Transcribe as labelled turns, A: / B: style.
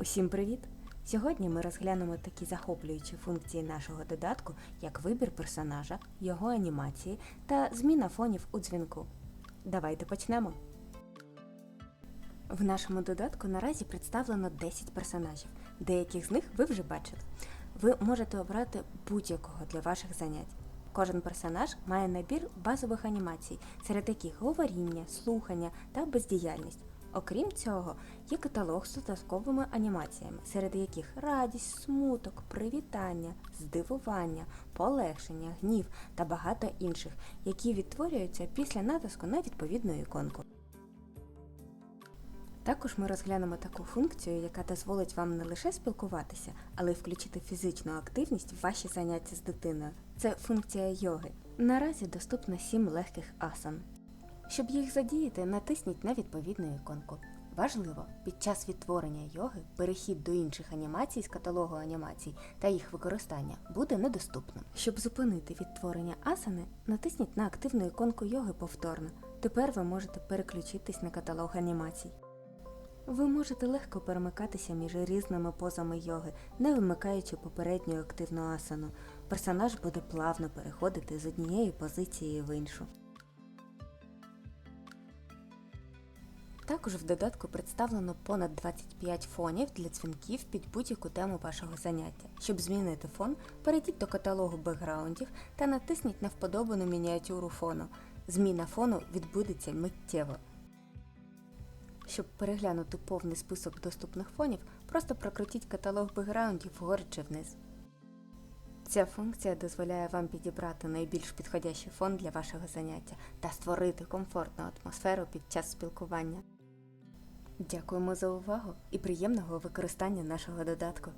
A: Усім привіт! Сьогодні ми розглянемо такі захоплюючі функції нашого додатку, як вибір персонажа, його анімації та зміна фонів у дзвінку. Давайте почнемо. В нашому додатку наразі представлено 10 персонажів. Деяких з них ви вже бачили. Ви можете обрати будь-якого для ваших занять. Кожен персонаж має набір базових анімацій, серед яких говоріння, слухання та бездіяльність. Окрім цього, є каталог з додатковими анімаціями, серед яких радість, смуток, привітання, здивування, полегшення, гнів та багато інших, які відтворюються після натиску на відповідну іконку. Також ми розглянемо таку функцію, яка дозволить вам не лише спілкуватися, але й включити фізичну активність в ваші заняття з дитиною. Це функція йоги. Наразі доступно 7 легких асан. Щоб їх задіяти, натисніть на відповідну іконку. Важливо, під час відтворення йоги перехід до інших анімацій з каталогу анімацій та їх використання буде недоступним. Щоб зупинити відтворення асани, натисніть на активну іконку йоги повторно. Тепер ви можете переключитись на каталог анімацій. Ви можете легко перемикатися між різними позами йоги, не вимикаючи попередню активну асану. Персонаж буде плавно переходити з однієї позиції в іншу. Також в додатку представлено понад 25 фонів для дзвінків під будь-яку тему вашого заняття. Щоб змінити фон, перейдіть до каталогу бекграундів та натисніть на вподобану мініатюру фону. Зміна фону відбудеться миттєво. Щоб переглянути повний список доступних фонів, просто прокрутіть каталог бекграундів вгору чи вниз. Ця функція дозволяє вам підібрати найбільш підходящий фон для вашого заняття та створити комфортну атмосферу під час спілкування. Дякуємо за увагу і приємного використання нашого додатку.